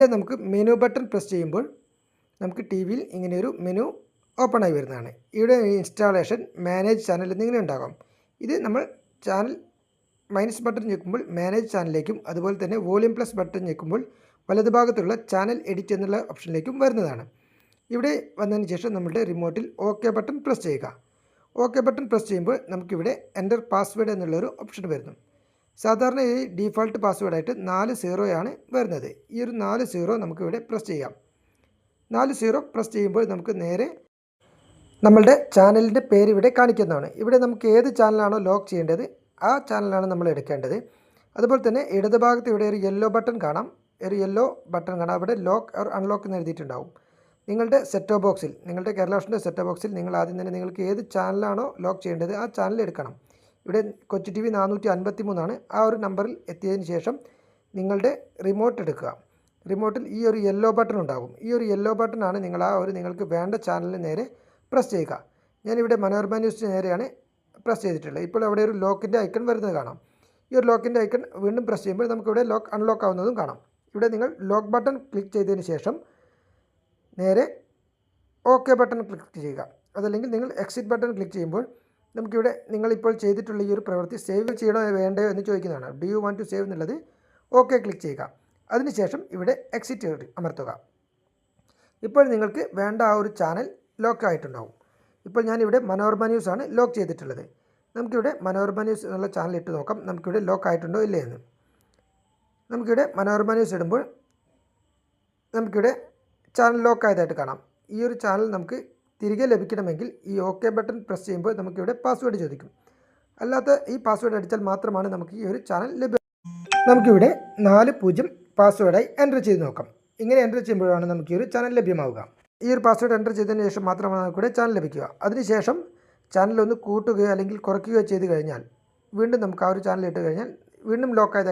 നമുക്ക് menu button press ചെയ്യുമ്പോൾ നമുക്ക് ടി വിയിൽ ഇങ്ങനെയൊരു മെനു ഓപ്പൺ ആയി വരുന്നതാണ്. ഇവിടെ ഇൻസ്റ്റാളേഷൻ മാനേജ് ചാനൽ എന്നിങ്ങനെ ഉണ്ടാകാം. ഇത് നമ്മൾ ചാനൽ മൈനസ് ബട്ടൺ ഞെക്കുമ്പോൾ മാനേജ് ചാനലിലേക്കും അതുപോലെ തന്നെ വോളിയം പ്ലസ് ബട്ടൺ ഞെക്കുമ്പോൾ വലതുഭാഗത്തുള്ള ചാനൽ എഡിറ്റ് എന്നുള്ള ഓപ്ഷനിലേക്കും വരുന്നതാണ്. ഇവിടെ വന്നതിന് ശേഷം നമ്മുടെ റിമോട്ടിൽ ഓക്കെ ബട്ടൺ പ്രസ് ചെയ്യുക. ഓക്കെ ബട്ടൺ പ്രസ് ചെയ്യുമ്പോൾ നമുക്കിവിടെ എന്റർ പാസ്വേഡ് എന്നുള്ളൊരു ഓപ്ഷൻ വരുന്നു. സാധാരണ ഈ ഡീഫോൾട്ട് പാസ്വേഡായിട്ട് നാല് സീറോയാണ് വരുന്നത്. ഈ ഒരു നാല് സീറോ നമുക്കിവിടെ പ്രസ് ചെയ്യാം. നാല് സീറോ പ്രസ് ചെയ്യുമ്പോൾ നമുക്ക് നേരെ നമ്മളുടെ ചാനലിന്റെ പേര് ഇവിടെ കാണിക്കുന്നതാണ്. ഇവിടെ നമുക്ക് ഏത് ചാനലാണോ ലോക്ക് ചെയ്യേണ്ടത് ആ ചാനലാണ് നമ്മൾ എടുക്കേണ്ടത്. അതുപോലെ തന്നെ ഇടതുഭാഗത്ത് ഇവിടെ ഒരു യെല്ലോ ബട്ടൺ കാണാം. ഒരു യെല്ലോ ബട്ടൺ കാണാം. അവിടെ ലോക്ക് ഓർ അൺലോക്ക് എന്ന് എഴുതിയിട്ടുണ്ടാവും. നിങ്ങളുടെ സെറ്റോ ബോക്സിൽ നിങ്ങളുടെ കേരളാഷന്റെ സെറ്റോ ബോക്സിൽ നിങ്ങൾ ആദ്യം തന്നെ നിങ്ങൾക്ക് ഏത് ചാനലാണോ ലോക്ക് ചെയ്യേണ്ടത് ആ ചാനൽ എടുക്കണം. ഇവിടെ കൊച്ചു ടി വി നാനൂറ്റി അൻപത്തി മൂന്നാണ് ആ ഒരു നമ്പറിൽ എത്തിയതിന് ശേഷം നിങ്ങളുടെ റിമോട്ട് എടുക്കുക. റിമോട്ടിൽ ഈ ഒരു യെല്ലോ ബട്ടൺ ഉണ്ടാകും. ഈ ഒരു യെല്ലോ ബട്ടണാണ് നിങ്ങൾ ആ ഒരു നിങ്ങൾക്ക് വേണ്ട ചാനലിന് നേരെ പ്രസ് ചെയ്യുക. ഞാനിവിടെ മനോരമ ന്യൂസിന് നേരെയാണ് പ്രസ് ചെയ്തിട്ടുള്ളത്. ഇപ്പോൾ അവിടെ ഒരു ലോക്കിന്റെ ഐക്കൺ വരുന്നത് കാണാം. ഈ ഒരു ലോക്കിന്റെ ഐക്കൺ വീണ്ടും പ്രസ് ചെയ്യുമ്പോൾ നമുക്കിവിടെ ലോക്ക് അൺലോക്ക് ആവുന്നതും കാണാം. ഇവിടെ നിങ്ങൾ ലോക്ക് ബട്ടൺ ക്ലിക്ക് ചെയ്തതിന് ശേഷം നേരെ ഓക്കെ ബട്ടൺ ക്ലിക്ക് ചെയ്യുക. അതല്ലെങ്കിൽ നിങ്ങൾ എക്സിറ്റ് ബട്ടൺ ക്ലിക്ക് ചെയ്യുമ്പോൾ നമുക്കിവിടെ നിങ്ങളിപ്പോൾ ചെയ്തിട്ടുള്ള ഈ ഒരു പ്രവൃത്തി സേവ് ചെയ്യണോ വേണ്ടയോ എന്ന് ചോദിക്കുന്നതാണ്. Do you want to save എന്നുള്ളത് ഓക്കെ ക്ലിക്ക് ചെയ്യുക. അതിനുശേഷം ഇവിടെ എക്സിറ്റ് അമർത്തുക. ഇപ്പോൾ നിങ്ങൾക്ക് വേണ്ട ആ ഒരു ചാനൽ ലോക്ക് ആയിട്ടുണ്ടാവും. ഇപ്പോൾ ഞാനിവിടെ മനോരമ ന്യൂസ് ആണ് ലോക്ക് ചെയ്തിട്ടുള്ളത്. നമുക്കിവിടെ മനോരമ ന്യൂസ് എന്നുള്ള ചാനൽ ഇട്ട് നോക്കാം. നമുക്കിവിടെ ലോക്ക് ആയിട്ടുണ്ടോ ഇല്ലേ എന്ന്. നമുക്കിവിടെ മനോരമ ന്യൂസ് ഇടുമ്പോൾ നമുക്കിവിടെ ചാനൽ ലോക്ക് ആയതായിട്ട് കാണാം. ഈ ഒരു ചാനൽ നമുക്ക് തിരികെ ലഭിക്കണമെങ്കിൽ ഈ ഓക്കെ ബട്ടൺ പ്രസ് ചെയ്യുമ്പോൾ നമുക്കിവിടെ പാസ്വേഡ് ചോദിക്കും. അല്ലാത്ത ഈ പാസ്വേഡ് അടിച്ചാൽ മാത്രമാണ് നമുക്ക് ഈ ഒരു ചാനൽ ലഭ്യം. നമുക്കിവിടെ നാല് പൂജ്യം പാസ്വേഡായി എന്റർ ചെയ്ത് നോക്കാം. ഇങ്ങനെ എന്റർ ചെയ്യുമ്പോഴാണ് നമുക്ക് ഈ ഒരു ചാനൽ ലഭ്യമാവുക. ഈ ഒരു പാസ്വേഡ് എന്റർ ചെയ്തതിന് ശേഷം മാത്രമാണ് നമുക്കിവിടെ ചാനൽ ലഭിക്കുക. അതിനുശേഷം ചാനൽ ഒന്ന് കൂട്ടുകയോ അല്ലെങ്കിൽ കുറയ്ക്കുകയോ ചെയ്ത് കഴിഞ്ഞാൽ വീണ്ടും നമുക്ക് ആ ഒരു ചാനൽ ഇട്ട് കഴിഞ്ഞാൽ വീണ്ടും ലോക്ക് ആയതായിട്ട്